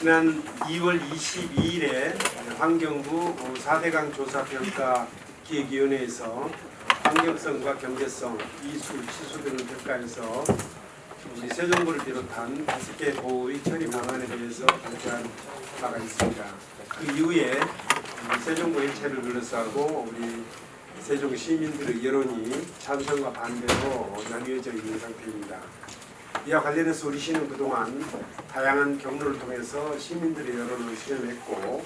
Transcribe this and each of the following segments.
지난 2월 22일에 환경부 4대강 조사평가 기획위원회에서 환경성과 경제성, 이수, 치수 등을 평가해서 우리 세종부를 비롯한 다섯 개 보호의 처리 방안에 대해서 발표한 바가 있습니다. 그 이후에 세종부 일체를 둘러싸고 우리 세종 시민들의 여론이 찬성과 반대로 나뉘어져 있는 상태입니다. 이와 관련해서 우리 시는 그동안 다양한 경로를 통해서 시민들의 여론을 수렴했고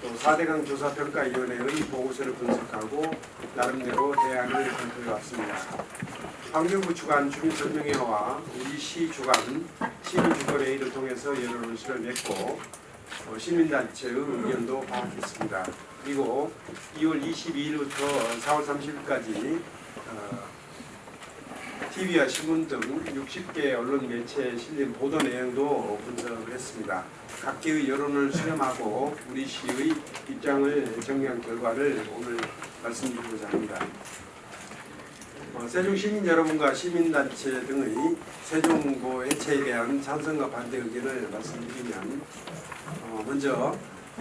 또 4대강 조사평가위원회의 보고서를 분석하고 나름대로 대안을 검토해 왔습니다. 환경부 주관 주민설명회와 우리 시 주관 시민주권회의를 통해서 여론을 수렴했고 어, 시민단체의 의견도 파악했습니다. 그리고 2월 22일부터 4월 30일까지 TV와 신문 등 60개 언론 매체에 실린 보도 내용도 분석을 했습니다. 각계의 여론을 수렴하고 우리 시의 입장을 정리한 결과를 오늘 말씀드리고자 합니다. 어, 세종 시민 여러분과 시민단체 등의 세종고 해체에 대한 찬성과 반대 의견을 말씀드리면 어, 먼저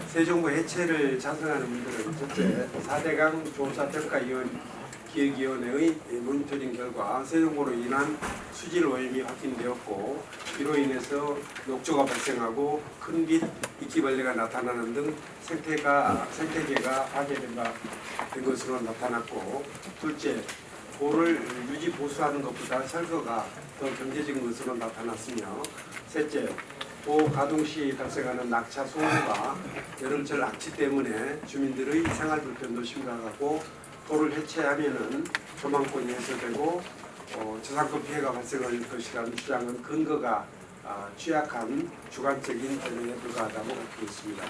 세종고 해체를 찬성하는 분들은 첫째 4대강 조사평가위원 기획위원회의 모니터링 결과 세종고로 인한 수질 오염이 확인되었고 이로 인해서 녹조가 발생하고 큰빛 이끼벌레가 나타나는 등 생태가 생태계가 파괴된다 된 것으로 나타났고 둘째 고를 유지 보수하는 것보다 철거가 더 경제적인 것으로 나타났으며 셋째 고 가동 시 발생하는 낙차 소음과 여름철 악취 때문에 주민들의 생활 불편도 심각하고 도를 해체하면은 조망권이 해소되고 어, 저상권 피해가 발생할 것이라는 주장은 근거가 아, 취약한 주관적인 변론에 불과하다고 밝히고 있습니다.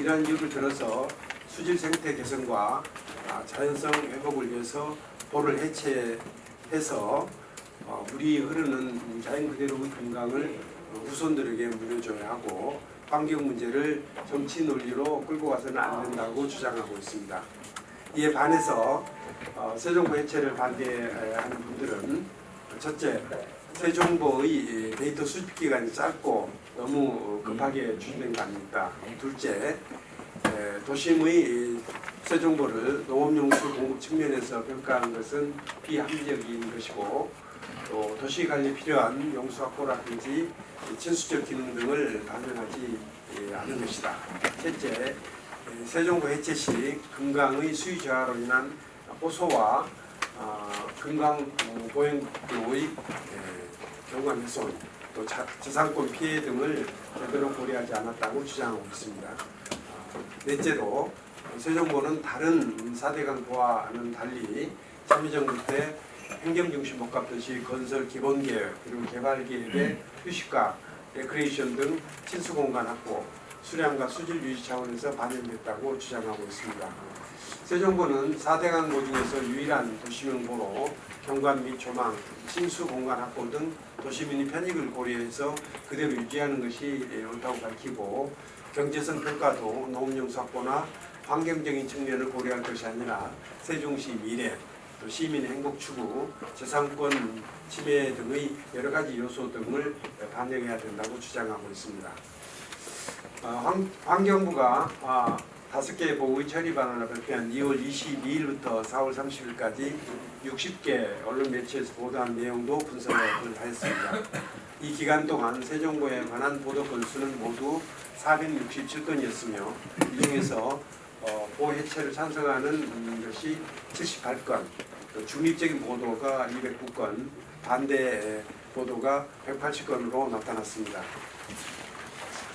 이러한 이유를 들어서 수질 생태 개선과 아, 자연성 회복을 위해서 도를 해체해서 어, 물이 흐르는 자연 그대로의 건강을 어, 후손들에게 물려줘야 하고 환경 문제를 정치 논리로 끌고 가서는 안 된다고 주장하고 있습니다. 이에 반해서 어, 세종보 해체를 반대하는 분들은 첫째 세종보의 데이터 수집 기간이 짧고 너무 급하게 추진된 거 아닙니까? 둘째 에, 도심의 세종보를 농업용수 공급 측면에서 평가한 것은 비합리적인 것이고 또 도시 관리에 필요한 용수 확보라든지 친수적 기능 등을 반영하지 예, 않은 것이다. 셋째 세종보 해체 시 금강의 수위 저하로 인한 호소와 어, 금강 보행로의 경관 훼손 또 자, 저상권 피해 등을 제대로 고려하지 않았다고 주장하고 있습니다. 어, 넷째로 세종보는 다른 4대강 보와는 달리 참여정부 때 행정중심 복합도시 건설 기본계획 그리고 개발계획의 휴식과 레크레이션 등 친수공간 확보 수량과 수질 유지 차원에서 반영됐다고 주장하고 있습니다. 세종보는 4대강 보 중에서 유일한 도시명보로 경관 및 조망, 침수 공간 확보 등 도시민의 편익을 고려해서 그대로 유지하는 것이 옳다고 밝히고 경제성 평가도 농업용수 확보나 환경적인 측면을 고려할 것이 아니라 세종시 미래, 또 시민의 행복 추구, 재산권 침해 등의 여러 가지 요소 등을 반영해야 된다고 주장하고 있습니다. 어, 환, 환경부가 아, 다섯 개의 보호의 처리 방안을 발표한 2월 22일부터 4월 30일까지 60개 언론 매체에서 보도한 내용도 분석을 하였습니다. 이 기간 동안 세종고에 관한 보도 건수는 모두 467건이었으며 이 중에서 어, 보호 해체를 찬성하는 것이 78건, 또 중립적인 보도가 209건, 반대 보도가 180건으로 나타났습니다.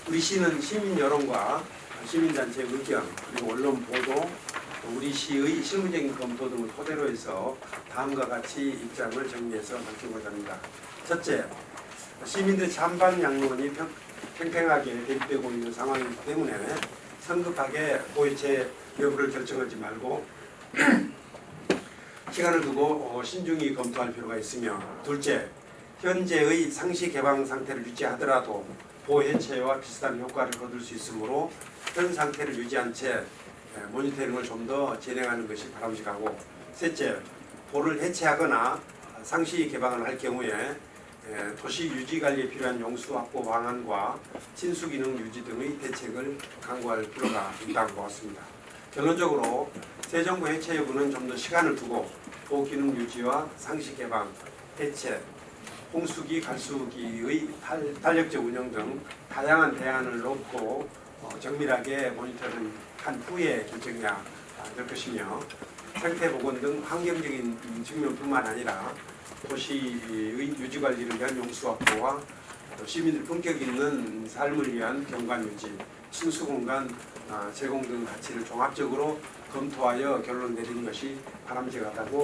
우리 시는 시민 여론과 시민단체 의견 그리고 언론 보도 우리 시의 실무적인 검토 등을 토대로 해서 다음과 같이 입장을 정리해서 밝히고자 합니다. 첫째, 시민들의 찬반 양론이 평- 팽팽하게 대립되고 있는 상황이기 때문에 성급하게 보이체 여부를 결정하지 말고 시간을 두고 어, 신중히 검토할 필요가 있으며 둘째, 현재의 상시 개방 상태를 유지하더라도 보해체와 비슷한 효과를 거둘 수 있으므로 현 상태를 유지한 채 에, 모니터링을 좀 더 진행하는 것이 바람직하고 셋째, 보를 해체하거나 상시 개방을 할 경우에 에, 도시 유지 관리에 필요한 용수 확보 방안과 친수 기능 유지 등의 대책을 강구할 필요가 있다고 보았습니다. 결론적으로 새 정부 해체 여부는 좀 더 시간을 두고 고기능 유지와 상시 개방, 해체, 홍수기, 갈수기의 달, 달력적 운영 등 다양한 대안을 놓고 어, 정밀하게 모니터링 한 후에 결정해야 될 것이며 생태 보건 등 환경적인 측면뿐만 아니라 도시의 유지 관리를 위한 용수 확보와 또 시민들 품격 있는 삶을 위한 경관 유지, 친수 공간 아, 제공 등 가치를 종합적으로 검토하여 결론 내리는 것이 바람직하다고